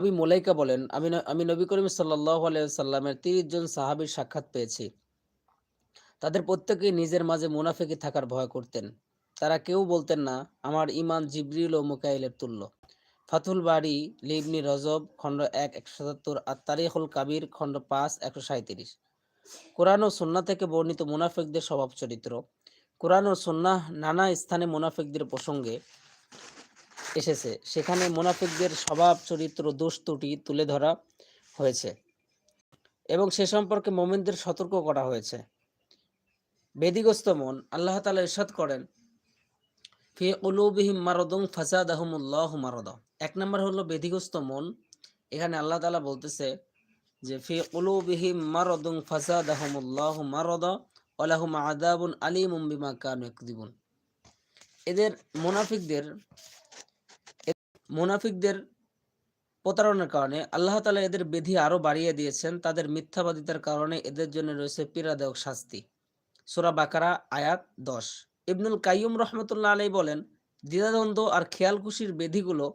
নবী মোলাইকা বলেন, আমি আমি নবী করিম সাল্লাহ সাল্লামের তিরিশ জন সাহাবির সাক্ষাৎ পেয়েছি। তাদের প্রত্যেকেই নিজের মাঝে মুনাফেকি থাকার ভয় করতেন। তারা কেউ বলতেন না, আমার ইমান জিবরিল ও মুকাইলের তুল্য। ফাতুল বাড়ি লিবনি রজব, খণ্ড এক, একশো সাতাত্তর, আর তারিখুল কাবির, খণ্ড পাঁচ, একশো সাঁত্রিশ কোরআন ও সন্না থেকে বর্ণিত মুনাফেকদের স্বভাব চরিত্র কোরআন ও সন্না নানা স্থানে মুনাফেকদের প্রসঙ্গে এসেছে। সেখানে মুনাফিকদের স্বভাব, চরিত্র, দোষ ত্রুটি তুলে ধরা হয়েছে এবং সে সম্পর্কে মোমিনদের সতর্ক করা হয়েছে। বেদিগ্রস্ত মন, আল্লাহ তালা ইরশাদ করেন, ফি উলুবিহিম মারদুং ফাসাদ আহমুল্লাহ মারদ। এক নম্বর হলো বেদিগ্রস্ত মন, এখানে আল্লাহ তালা বলতেছে যে, ফি উলুবিহিম মারদুং ফাসাদ আহমুল্লাহ মারদ ওলাহুম আদাবুন আলিমুম বিমা কানু এদের মুনাফিকদের মুনাফিকদের প্রতারণার কারণে আল্লাহ তালা এদের বিধি আরও বাড়িয়ে দিয়েছেন। তাদের মিথ্যাবাদিতার কারণে এদের জন্য রয়েছে পীড়াদায়ক শাস্তি। সোরা বাকারা, আয়াত দশ। ইবনুল কাইয়ুম রহমতুল্লাহ আলাই বলেন, দ্বিধাদ্বন্দ্ব আর খেয়াল খুশির বেধিগুলো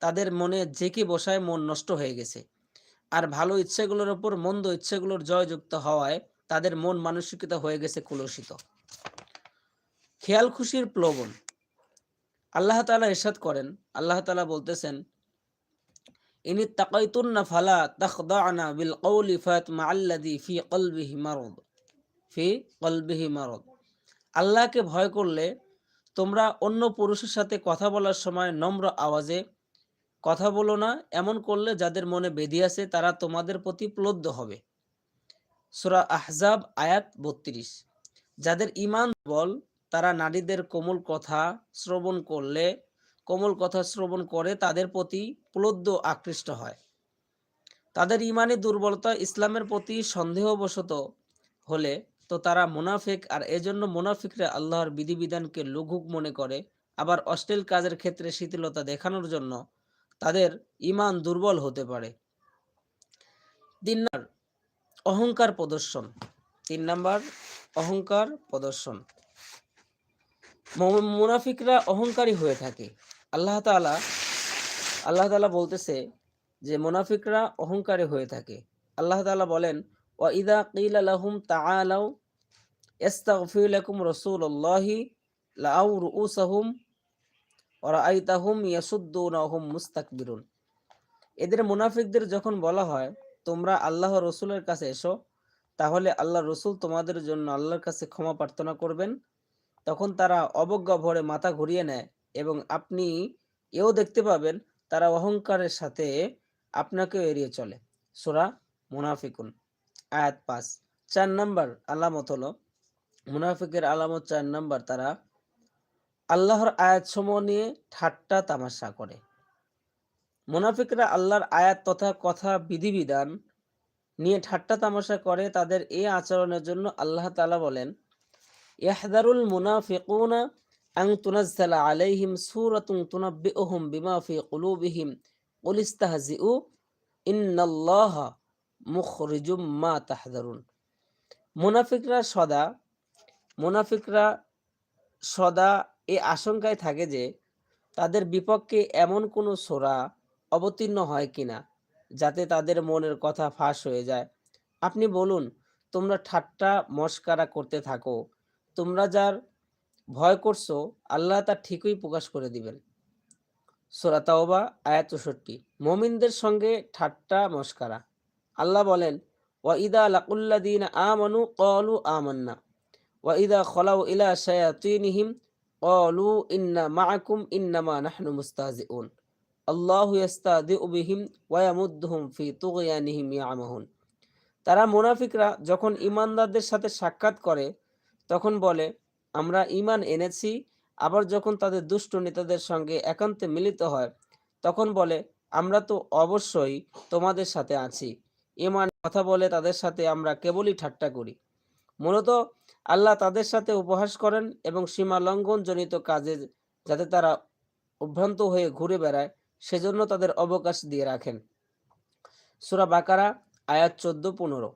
তাদের মনে জেকে বসায়, মন নষ্ট হয়ে গেছে। আর ভালো ইচ্ছেগুলোর ওপর মন্দ ইচ্ছেগুলোর জয়যুক্ত হওয়ায় তাদের মন মানসিকতা হয়ে গেছে কুলসিত। খেয়াল খুশির প্লবন। আল্লাহ তালা ইরশাদ করেন। আল্লাহ তালা বলতেছেন, ইনি তাকাইতুন্না ফালা তাখদানা বিল কওলি ফাতমা আল্লাযী ফি কলবিহি মারদ। ফি কলবিহি মারদ। আল্লাহকে ভয় করলে তোমরা অন্য পুরুষের সাথে কথা বলার সময় নম্র আওয়াজে কথা বলো না, এমন করলে যাদের মনে বেদি আছে তারা তোমাদের প্রতি প্লব্ধ হবে। সুরা আহজাব আয়াত বত্রিশ। যাদের ইমান বল তারা নারীদের কোমল কথা শ্রবণ করলে, কোমল কথা শ্রবণ করে তাদের প্রতি প্লদ্য আকৃষ্ট হয়। তাদের ইমানি দুর্বলতা ইসলামের প্রতি সন্দেহবশত হলে তো তারা মুনাফিক, আর এজন্য মুনাফিকরা আল্লাহর বিধিবিধানকে লঘুক মনে করে। আবার অশ্লীল কাজের ক্ষেত্রে শিথিলতা দেখানোর জন্য তাদের ইমান দুর্বল হতে পারে। তিন অহংকার প্রদর্শন। তিন নাম্বার, অহংকার প্রদর্শন। মুনাফিকরা অহংকারী হয়ে থাকে। আল্লাহ তালা আল্লাহ তালা বলতেছে যে মুনাফিকরা অহংকারী হয়ে থাকে। আল্লাহ তালা বলেন ও ইদা কিল আলহুম তাআলাউ ইস্তাগফির লাকুম রাসূলুল্লাহি লাউ রুউসাহুম ওয়া রাআইতাহুম ইয়াসুদ্দুনাহুম মুস্তাকবিরুন। এদের মুনাফিকদের যখন বলা হয়, তোমরা আল্লাহ রসুলের কাছে এসো, তাহলে আল্লাহ রসুল তোমাদের জন্য আল্লাহর কাছে ক্ষমা প্রার্থনা করবেন তখন তারা অবজ্ঞা ভরে মাথা ঘুরিয়ে নেয় এবং আপনি এও দেখতে পাবেন তারা অহংকারের সাথে আপনাকেও এড়িয়ে চলে। সোরা মুনাফিকুন, আয়াত পাঁচ। চার নাম্বার আলামত হলো, মুনাফিকের আলামত চার নাম্বার, তারা আল্লাহর আয়াত সমূহ নিয়ে ঠাট্টা তামাশা করে। মুনাফিকরা আল্লাহর আয়াত তথা কথা বিধিবিধান নিয়ে ঠাট্টা তামাশা করে, তাদের এই আচরণের জন্য আল্লাহ তালা বলেন ইয়াহদারুল মুনাফিকুনা আং তুনাজ্জালা আলাইহিম সূরাতুন তুনাব্বিউহুম বিমা ফি কুলুবিহিম কুল ইস্তাহজিউ ইন্নাল্লাহা মুখরিজুম মা তাহদারুন মুনাফিকরা সদা মুনাফিকরা সদা এই আশঙ্কায় থাকে যে তাদের বিপক্ষে এমন কোনো সোরা অবতীর্ণ হয় কিনা, যাতে তাদের মনের কথা ফাঁস হয়ে যায়। আপনি বলুন, তোমরা ঠাট্টা মস্কারা করতে থাকো তোমরা যার ভয় করছ, আল্লাহ তা ঠিকই প্রকাশ করে দিবেন। সোরা তাওবা, আয়াত চৌষট্টি। মমিনদের সঙ্গে ঠাট্টা, মস্কারা। আল্লাহ বলেন, ওয়াইদা লাকুল্লাদিন আমানু কলু আমান্না, ওয়াইদা খলাউ ইলা শায়াতিনহিম কলু ইন্না মাআকুম ইন্নামা নাহনু মুস্তাহজিউন আল্লাহ ইয়াস্তাদিউ বিহিম ওয়ায়ামুদ্দুহুম ফি তুগয়ানিহিম ইয়ামাহুন। তারা মুনাফিকরা যখন ইমানদারদের সাথে সাক্ষাৎ করে তখন বলে, আমরা ইমান এনেছি, আবার যখন তাদের দুষ্ট নেতাদের সঙ্গে একান্তে মিলিত হয়, তখন বলে, আমরা তো অবশ্যই তোমাদের সাথে আছি। ইমান কথা বলে তাদের সাথে আমরা কেবলই ঠাট্টা করি। মূলত আল্লাহ তাদের সাথে উপহাস করেন এবং সীমা লঙ্ঘন জনিত কাজে যাতে তারা অভ্রান্ত হয়ে ঘুরে বেড়ায়, সেজন্য তাদের অবকাশ দিয়ে রাখেন। সুরা বাকারা, আয়াত চোদ্দ, পনেরো।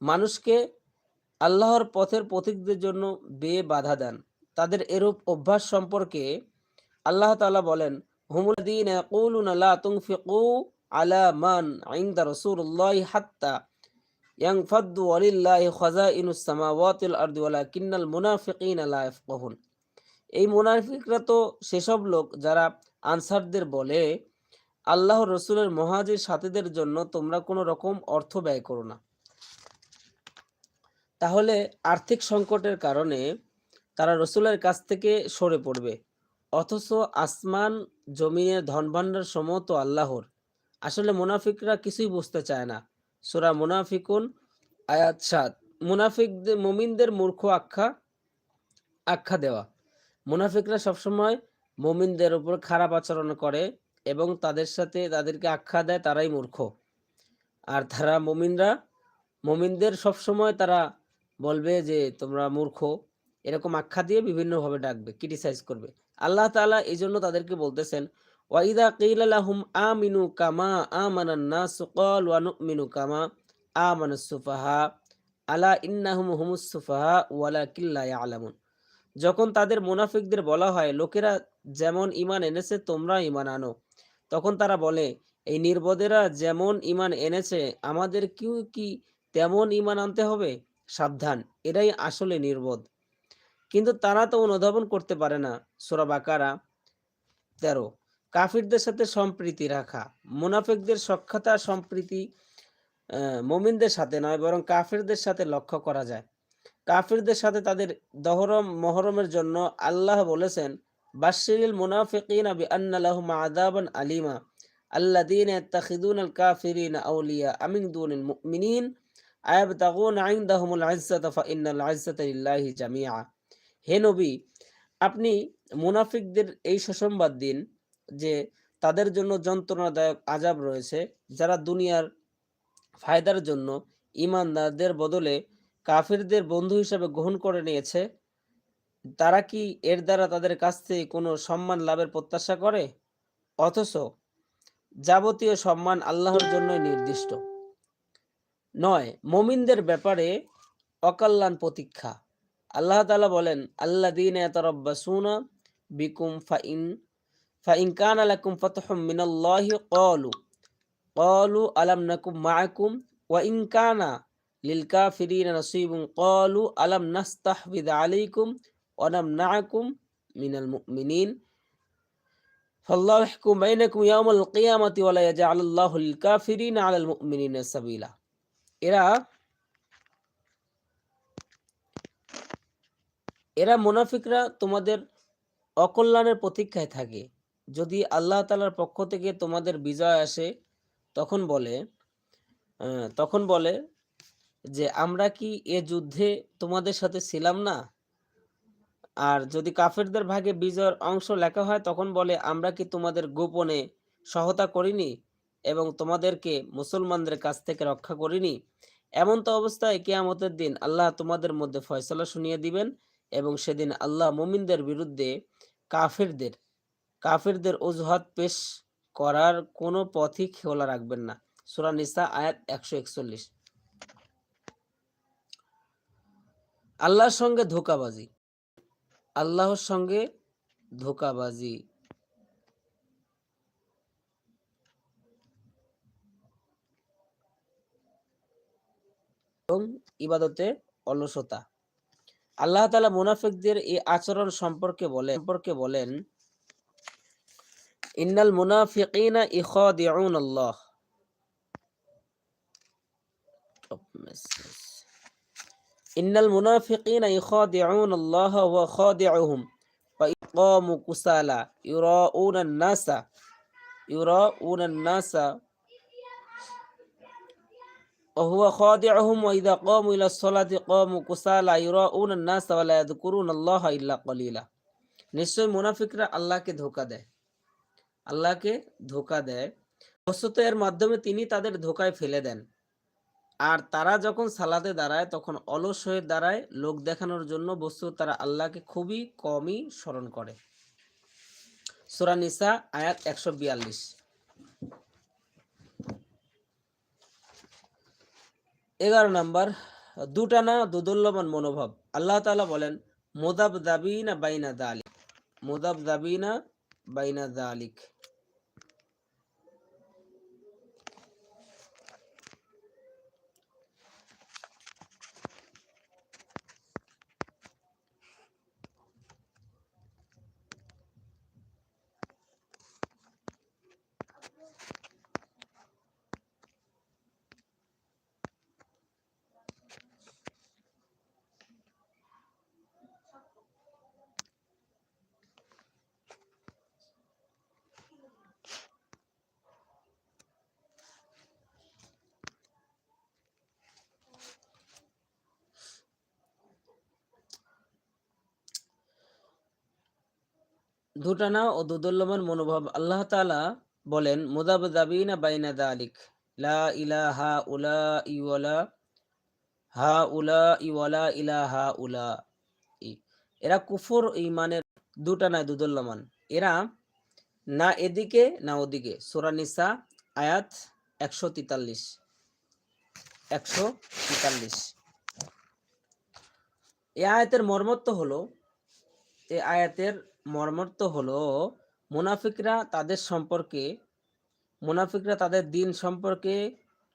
মানুষকে আল্লাহর পথের পথিকদের জন্য বেয়ে বাধা দেন। তাদের এরূপ অভ্যাস সম্পর্কে আল্লাহ তালা বলেন হুমুদ্দিন আলা মান হাত্তা ইয়ানফাদ্দু ওয়ালিল্লাহি খাযাইনুস সামাওয়াতি ওয়াল আরদি ওয়ালাকিন্নাল মুনাফিকিনা লা ইয়াফকাহুন। এই মুনাফিকরা তো সেসব লোক যারা আনসারদের বলে আল্লাহ রসুলের মহাজির সাথীদের জন্য তোমরা কোনো রকম অর্থ ব্যয় করো না। তাহলে আর্থিক সংকটের কারণে তারা রসুলের কাছ থেকে সরে পড়বে। অথচ আসমান জমিনের ধনভাণ্ডার সমূহ তো আল্লাহর। আসলে মুনাফিকরা কিছুই বুঝতে চায় না। সুরা মুনাফিকুন, আয়াত সাত। মুনাফিকদের, মুমিনদের মূর্খ আখ্যা আখ্যা দেওয়া। মুনাফিকরা সবসময় মুমিনদের উপর খারাপ আচরণ করে এবং তাদের সাথে তাদেরকে আখ্যা দেয় তারাই মূর্খ। আর তারা মুমিনরা, মুমিনদের সবসময় তারা বলবে যে, তোমরা মূর্খ। এরকম আখ্যা দিয়ে বিভিন্নভাবে ডাকবে ক্রিটিসাইজ করবে। আল্লাহ তালা এই জন্য তাদেরকে বলতেছেন, ওয়াইদা লাহুম আমিনু কামা আমানান নাস ক্বালু আনুমিনু কামা আমানাস সুফাহা আলা ইন্নাহুম হুমুস সুফাহা ওয়ালাকিন লা ইয়ালামুন। যখন তাদের মুনাফিকদের বলা হয়, লোকেরা যেমন ঈমান এনেছে, তোমরা ইমান আনো। তখন তারা বলে, এই নির্বোধেরা যেমন ঈমান এনেছে, আমাদের কেউ কি তেমন ঈমান আনতে হবে? সাবধান, এরাই আসলে নির্বোধ। কিন্তু তারা তো অনুধাবন করতে পারে না। সোরা বাকারা তেরো, কাফিরদের সাথে সম্প্রীতি রাখা। মুনাফিকদের সক্ষতা সম্প্রীতি মুমিনদের সাথে নয়, বরং কাফিরদের সাথে লক্ষ্য করা যায়। কাফিরদের সাথে তাদের দহরম, মহরমের জন্য আল্লাহ বলেছেন বাশিরিল মুনাফিকিনা বিআন্না লাহুম আযাবান আলিমা আল্লাযীনা ইয়াত্তাখিযুনা আল কাফিরিনা আউলিয়া আমিন দুনিল মুমিনিন। হে নবী, আপনি মুনাফিকদের এই সুসংবাদ দিন যে তাদের জন্য যন্ত্রণাদায়ক আজাব রয়েছে, যারা দুনিয়ার ফায়দার জন্য ইমানদারদের বদলে কাফিরদের বন্ধু হিসেবে গ্রহণ করে নিয়েছে। তারা কি এর দ্বারা তাদের কাছ থেকে কোনো সম্মান লাভের প্রত্যাশা করে? অথচ যাবতীয় সম্মান আল্লাহর জন্যই নির্দিষ্ট। নয় মমিনদের ব্যাপারে অকল্যাণ প্রতীক্ষা আল্লাহ তাআলা বলেন আল্লাহ দিন এতরব্বাসুনা বিকুম ফাইন ফাইন কান আলাকুম ফাতহুম মিনাল্লাহি ক্বালু ক্বালু আলাম নাকুম মাআকুম ওয়া ইন কানা লিল কাফিরিনা নসীবুন ক্বালু আলাম নাস্তাহবিদ আলাইকুম ওয়া নামনাআকুম মিনাল মুমিনিন فالله يحكم بينكم يوم القيامة ولا يجعل الله للكافرين على المؤمنين سبيلا এরা এরা মুনাফিকরা তোমাদের অকল্যাণের প্রতীক্ষায় থাকে। যদি আল্লাহ তাআলার পক্ষ থেকে তোমাদের বিজয় আসে, তখন বলে তখন বলে যে, আমরা কি এ যুদ্ধে তোমাদের সাথে ছিলাম না? আর যদি কাফেরদের ভাগে বিজয়ের অংশ লেখা হয়, তখন বলে, আমরা কি তোমাদের গোপনে সহতা করিনি? এবং তোমাদেরকে মুসলমানদের কাছ থেকে রক্ষা করিনি। এমন তো অবস্থায় কেয়ামতের দিন আল্লাহ তোমাদের মধ্যে ফয়সলা শুনিয়ে দিবেন এবং সেদিন আল্লাহ মুমিনদের বিরুদ্ধে কাফেরদের কাফেরদের অজুহাত পেশ করার কোনো পথই খোলা রাখবেন না। সূরা নিসা আয়াত একশো একচল্লিশ। আল্লাহর সঙ্গে ধোকাবাজি। আল্লাহর সঙ্গে ধোকাবাজি। এবং ইবাদতে অলসতা। আল্লাহ তালা মুনাফিকদের এই আচরণ সম্পর্কে বলে সম্পর্কে বলেন, ইন্নাল মুনাফিকিনা ইখদিউন আল্লাহ ইন্নাল মুনাফিকিনা ইখদিউন আল্লাহ ওয়া খাদিউহুম। ওয়া ইকামু কুসালা। ইউরাউনা নাসা। ইউরাউনা নাসা। وهو خادعهم وإذا قاموا إلى الصلاة قاموا كسالى يراؤون الناس ولا يذكرون الله إلا قليلا নিশ্চয় মুনাফিকরা আল্লাহকে ধোকা দেয় আল্লাহকে ধোকা দেয় বস্তুত এর মাধ্যমে তিনি তাদের ধোকায় ফেলে দেন আর তারা যখন সালাতে দাঁড়ায় তখন অলস হয়ে দাঁড়ায় লোক দেখানোর জন্য বস্তু তারা আল্লাহকে খুবই কমই স্মরণ করে সূরা নিসা আয়াত একশো বিয়াল্লিশ এগারো নাম্বার দুটানা দুদুল্যমান মনোভাব। আল্লাহ তালা বলেন মোদাব দাবিনা বাইনা দালিক। মোদাব দাবিনা বাইনা দালিক। দুটানা ও দুদুল্যমান মনোভাব আল্লাহ তাআলা বলেন, মুদাবদাবিনা বাইনা দালিক। লা ইলাহা উলা ইওয়ালা হা উলা ইওয়ালা ইলাহা উলা। এরা কুফর ইমানের দুটা নয় দুদুল্যমান। এরা না এদিকে, না ওদিকে। সূরা নিসা, আয়াত একশো তেতাল্লিশ। একশো তেতাল্লিশ। এই আয়াতের মর্মত্ব হলো এই আয়াতের মর্মর্থ হলো, মুনাফিকরা তাদের সম্পর্কে, মুনাফিকরা তাদের দিন সম্পর্কে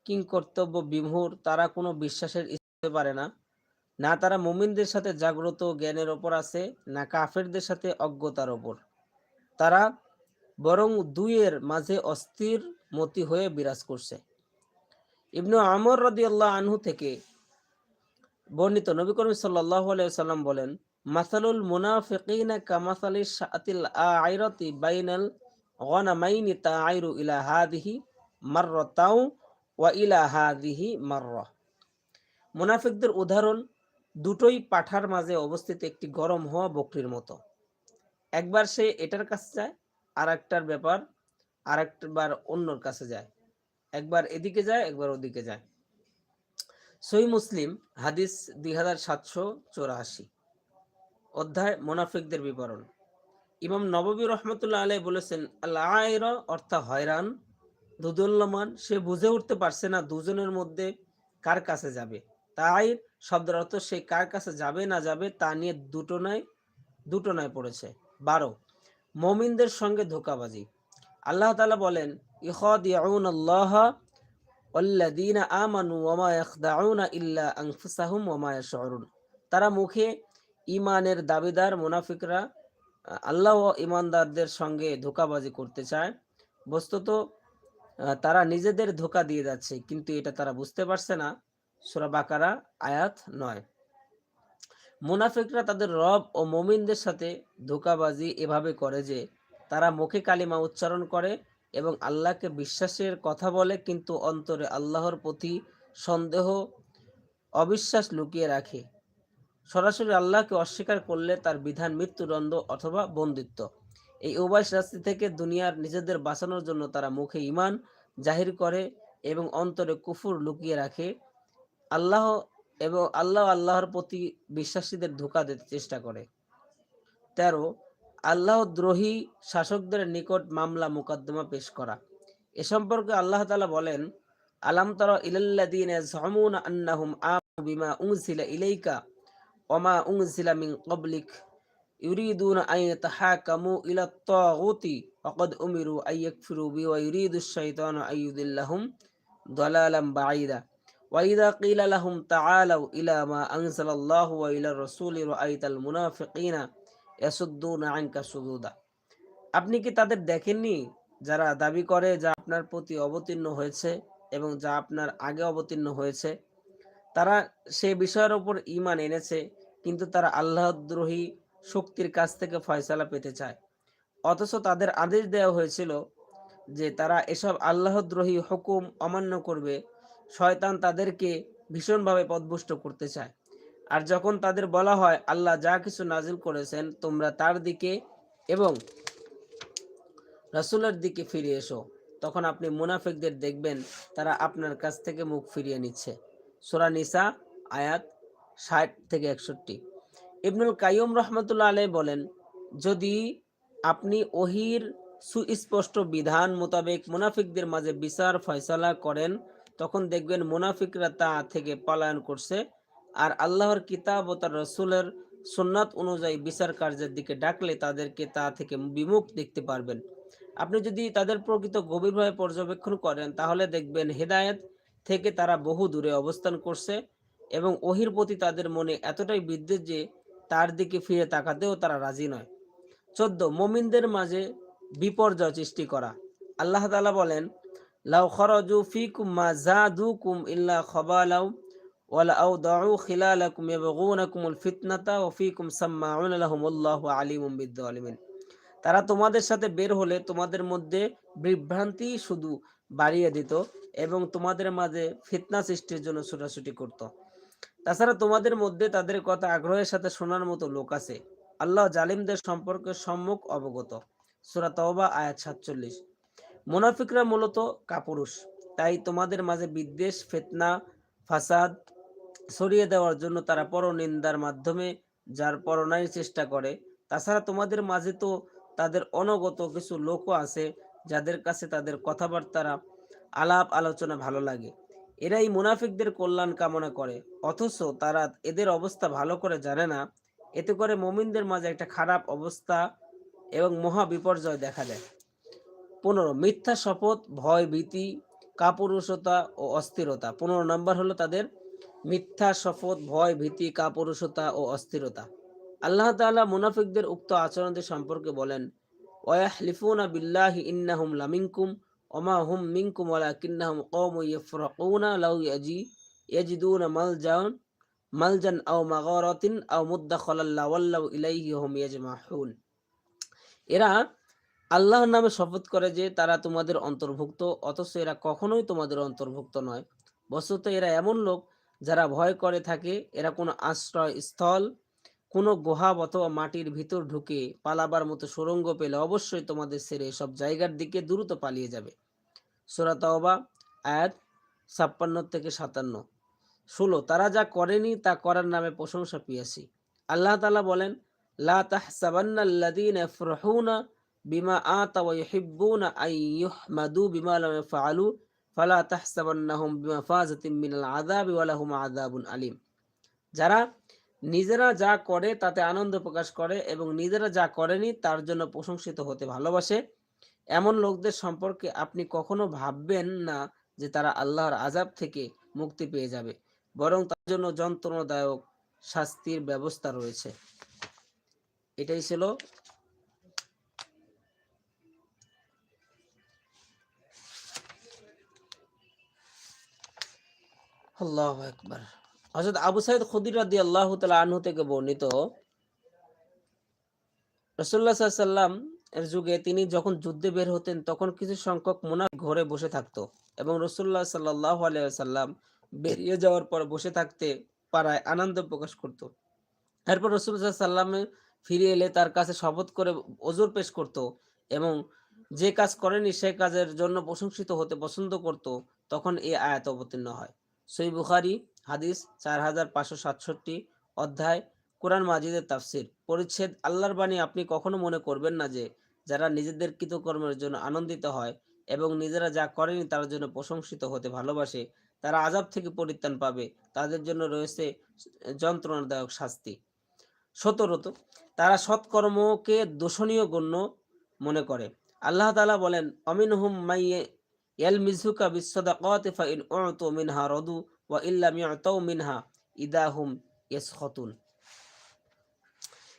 কিং কর্তব্য বিমূঢ়, তারা কোনো বিশ্বাসের হতে পারে না। না তারা মুমিনদের সাথে জাগ্রত জ্ঞানের ওপর আছে, না কাফেরদের সাথে অজ্ঞতার ওপর। তারা বরং দুইয়ের মাঝে অস্থির মতি হয়ে বিরাজ করছে। ইবনু আমর রদিয়াল্লাহ আনহু থেকে বর্ণিত নবী করিম সাল্লাল্লাহু আলাইহি সাল্লাম বলেন মাসালুল মুনাফিকিনা কামাসালি শাআতিল আইরাতি বাইনাল গনামাইনি তাআইরু ইলা হাদিহি মাররাতাও ওয়া ইলা হাদিহি মাররা। মুনাফিকদের উদাহরণ, দুটোই পাঠার মাঝে অবস্থিত একটি গরম হওয়া বকরির মতো। একবার সে এটার কাছে যায় আর একটার ব্যাপার আর একবার অন্যর কাছে যায়। একবার এদিকে যায়, একবার ওদিকে যায়। সই মুসলিম, হাদিস দুই হাজার সাতশো চৌরাশি। অধ্যায় মোনাফিকদের বিবরণ। ইমাম নববী রহমতুল্লাহ আলাই বলেছেন আল্লাহ অর্থাৎ হয়রান, দুদুল্যমান, সে বুঝে উঠতে পারছে না দুজনের মধ্যে কার কাছে যাবে। তাই শব্দের অর্থ সে কার কাছে যাবে না যাবে তা নিয়ে দুটো নয় দুটো নয় পড়েছে। বারো, মমিনদের সঙ্গে ধোকাবাজি। আল্লাহ তালা বলেন ইহদ ইয়াউন আল্লাহ আল্লাদিন আমানু ওমা ইখদাউনা ইল্লা আনফুসাহুম ওমা ইয়াশউরুন। তারা মুখে ইমানের দাবিদার মুনাফিকরা, আল্লাহ ও ইমানদারদের সঙ্গে ধোকাবাজি করতে চায়। বস্তুত তারা নিজেদের ধোকা দিয়ে যাচ্ছে, কিন্তু এটা তারা বুঝতে পারছে না। সূরা বাকারা, আয়াত নয়। মুনাফিকরা তাদের রব ও মমিনদের সাথে ধোকাবাজি এভাবে করে যে, তারা মুখে কালিমা উচ্চারণ করে এবং আল্লাহকে বিশ্বাসের কথা বলে, কিন্তু অন্তরে আল্লাহর প্রতি সন্দেহ, অবিশ্বাস লুকিয়ে রাখে। সরাসরি আল্লাহকে অস্বীকার করলে তার বিধান মৃত্যুদণ্ড অথবা বন্দিত্ব। এই উভয় শাস্তি থেকে দুনিয়ার নিজেদের বাঁচানোর জন্য তারা মুখে ইমান জাহির করে এবং অন্তরে কুফুর লুকিয়ে রাখে। আল্লাহ এবং আল্লাহ আল্লাহর প্রতি বিশ্বাসীদের ধোকা দিতে চেষ্টা করে। তেরো, আল্লাহ দ্রোহী শাসকদের নিকট মামলা মোকদ্দমা পেশ করা। এ সম্পর্কে আল্লাহ তালা বলেন, আলাম তারা ইয়াজহামুনা আন্নাহুম আমানু বিমা উনজিলা ইলাইকা ওমা উনজিলা মিন ক্বাবলিক ইউরিদুনা আন ইয়াতাহাকামু ইলা আত-তাগুতি ওয়াকাদ উমিরু আন ইয়াকফিরু বি ওয়া ইউরিদু আশ-শাইতানু আন ইউদিল্লাহুম দালালাম বাঈদা وإذا قيل لهم تعالوا إلى ما أنزل الله وإلى الرسول رأيت المنافقين ইয়াসুদ্দুনা আনকা সুদুদা আপনি কি তাদের দেখেননি যারা দাবি করে যা আপনার প্রতি অবতীর্ণ হয়েছে এবং যা আপনার আগে অবতীর্ণ হয়েছে তারা সে বিষয়ের উপর ঈমান এনেছে কিন্তু তারা আল্লাহদ্রোহী শক্তির কাছ থেকে ফয়সালা পেতে চায়। অথচ তাদের আদেশ দেওয়া হয়েছিল যে তারা এসব আল্লাহদ্রোহী হুকুম অমান্য করবে, শয়তান তাদেরকে ভীষণভাবে পদভুষ্ট করতে চায়। আর যখন তাদের বলা হয়, আল্লাহ যা কিছু নাজিল করেছেন, তোমরা তার দিকে এবং রাসূলের দিকে ফিরে এসো। তখন আপনি মুনাফিকদের দেখবেন, তারা আপনার কাছ থেকে মুখ ফিরিয়ে নিচ্ছে। সূরা নিসা, আয়াত ষাট থেকে একষট্টি। ইবনুল কাইয়ুম রহমতুল্লাহ আলাই বলেন, যদি আপনি ওহির সুস্পষ্ট বিধান মোতাবেক মুনাফিকদের মাঝে বিচার ফয়সালা করেন, তখন দেখবেন মুনাফিকরা তা থেকে পলায়ন করছে আর আল্লাহর কিতাব ও তার রসুলের সুন্নাত অনুযায়ী বিচার কার্যের দিকে ডাকলে তাদেরকে তা থেকে বিমুখ দেখতে পারবেন। আপনি যদি তাদের প্রকৃত গভীরভাবে পর্যবেক্ষণ করেন, তাহলে দেখবেন হেদায়েত থেকে তারা বহু দূরে অবস্থান করছে এবং ওহির প্রতি তাদের মনে এতটাই বৃদ্ধি যে তার দিকে ফিরে তাকাতেও তারা রাজি নয়। চোদ্দ, মোমিনদের মাঝে বিপর্যয় সৃষ্টি করা। আল্লাহ তালা বলেন, লাউ খরজু ফিকুম মা জাদুকুম ইল্লা খবালাউ ওয়ালা আউ দাউ খিলালাকুম ইয়াবগুনাকুমুল ফিতনাতা ও ফিকুম সামাউন লাহুমুল্লাহু আলিমুম বিদ্দালিমিন। তারা তোমাদের সাথে বের হলে তোমাদের মধ্যে বিভ্রান্তি শুধু বাড়িয়ে দিত এবং তোমাদের মাঝে ফিতনা সৃষ্টির জন্য ছুটাছুটি করতো। তাছাড়া তোমাদের মধ্যে তাদের কথা আগ্রহের সাথে শোনার মতো লোক আছে। আল্লাহ জালিমদের সম্পর্কে সম্মুখ অবগত। সূরা তওবা, আয়াত সাতচল্লিশ। মুনাফিকরা মূলত কাপুরুষ, তাই তোমাদের মাঝে বিদ্বেষ, ফিতনা, ফাসাদ ছড়িয়ে দেওয়ার জন্য তারা পরনিন্দার মাধ্যমে যার পরনার চেষ্টা করে। তাছাড়া তোমাদের মাঝে তো তাদের অনগত কিছু লোকও আছে, যাদের কাছে তাদের কথাবার্তারা আলাপ আলোচনা ভালো লাগে। এরাই মুনাফিকদের কল্যাণ কামনা করে। অথচ তারা এদের অবস্থা ভালো করে জানে না। এতে করে মমিনদের মাঝে একটা খারাপ অবস্থা এবং মহা বিপর্যয় দেখা দেয়। পনেরো, মিথ্যা শপথ, ভয়, ভীতি, কাপুরুষতা ও অস্থিরতা। পনেরো নম্বর হলো তাদের মিথ্যা শপথ, ভয়, ভীতি, কাপুরুষতা ও অস্থিরতা। আল্লাহ তাআলা মুনাফিকদের উক্ত আচরণদের সম্পর্কে বলেন, ওয়াহলিফুনা বিল্লাহি ইন্নাহুম লামিনকুম মালজান মালজান এরা নামে শপথ করে যে তারা তোমাদের অন্তর্ভুক্ত, অথচ এরা কখনোই তোমাদের অন্তর্ভুক্ত নয়। বস্তুত এরা এমন লোক যারা ভয় করে থাকে, এরা কোনো আশ্রয় স্থল কোনো গুহা অথবা মাটির ভিতর ঢুকে পালাবার মতো সুরঙ্গ পেলে অবশ্যই তোমাদের ছেড়ে সব জায়গার দিকে দ্রুত পালিয়ে যাবে। সূরা তাওবা, আয়াত ছাপ্পান্ন থেকে সাতান্ন। ষোলো, তারা যা করেনি তা করার নামে প্রশংসা পেয়েছি। আল্লাহ তালা বলেন, লা বিমা ফালা আলীম। যারা নিজেরা যা করে তাতে আনন্দ প্রকাশ করে এবং নিজেরা যা করেনি তার জন্য প্রশংসিত হতে ভালোবাসে। এমন লোকদের সম্পর্কে আপনি কখনো ভাববেন না যে তারা আল্লাহর আজাব থেকে মুক্তি পেয়ে যাবে, বরং তার জন্য যন্ত্রণাদায়ক শাস্তির ব্যবস্থা রয়েছে। এটাই ছিল আল্লাহ একবার হযরত আবু সাইদ খুদরি রাদিয়াল্লাহু তাআলা আনহু থেকে বর্ণিত আলাইহি সাল্লাম এর যুগে তিনি যখন যুদ্ধে বের হতেন তখন কিছু সংখ্যক মুনাফিক ঘরে বসে থাকতো এবং রাসূলুল্লাহ সাল্লাল্লাহু আলাইহি বেরিয়ে যাওয়ার পর বসে থাকতে পারায় আনন্দ প্রকাশ করত। এরপর রাসূলুল্লাহ সাল্লামে ফিরে এলে তার কাছে শপথ করে ওজোর পেশ করত এবং যে কাজ করেনি সে কাজের জন্য প্রশংসিত হতে পছন্দ করত, তখন এই আয়াত অবতীর্ণ হয়। সই বুখারি, হাদিস চার হাজার পাঁচশো সাতষট্টি অধ্যায়, কোরআন মাজিদের তাফসির। পরিচ্ছেদ আল্লাহর বাণী আপনি কখনো মনে করবেন না যে, যারা নিজেদের কৃতকর্মের জন্য আনন্দিত হয় এবং নিজেরা যা করেনি তার জন্য প্রশংসিত হতে ভালোবাসে, তারা আজাব থেকে পরিত্রাণ পাবে। তাদের জন্য রয়েছে যন্ত্রণাদায়ক শাস্তি। সতরত, তারা সৎকর্মকে দোষণীয় গণ্য মনে করে। আল্লাহ তালা বলেন অমিন হুম মাইয়ে ইয়ালমিজুকা বিসসাদাকাতি ফাইন উতু মিনহা রাদু ওয়া ইল্লাম ইউতাউ মিনহা ইদাহুম ইয়াসখাতুন।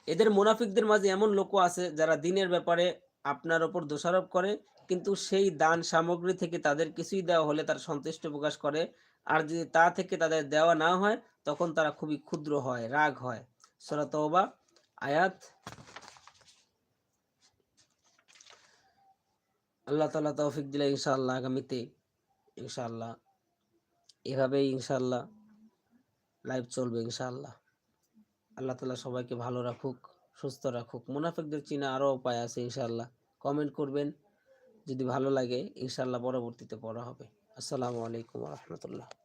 এদের মুনাফিকদের মাঝে এমন লোকও আছে যারা দিনের ব্যাপারে আপনার ওপর দোষারোপ করে, কিন্তু সেই দান সামগ্রী থেকে তাদের কিছুই দেওয়া হলে তারা সন্তুষ্ট প্রকাশ করে, আর যদি তা থেকে তাদের দেওয়া না হয়, তখন তারা খুবই ক্ষুদ্র হয়, রাগ হয়। সূরা আয়াত আল্লাহ তালা তৌফিক দিলে ইনশাআল্লাহ আগামীতে ইনশাআল্লাহ। এভাবেই ইনশাআল্লাহ লাইভ চলবে ইনশাআল্লাহ। আল্লাহ তালা সবাইকে ভালো রাখুক, সুস্থ রাখুক। মুনাফিকদের চিনা আরও উপায় আছে ইনশাআল্লাহ। কমেন্ট করবেন, যদি ভালো লাগে ইনশাআল্লাহ পরবর্তীতে পড়া হবে। আসসালামু আলাইকুম রহমতুল্লাহ।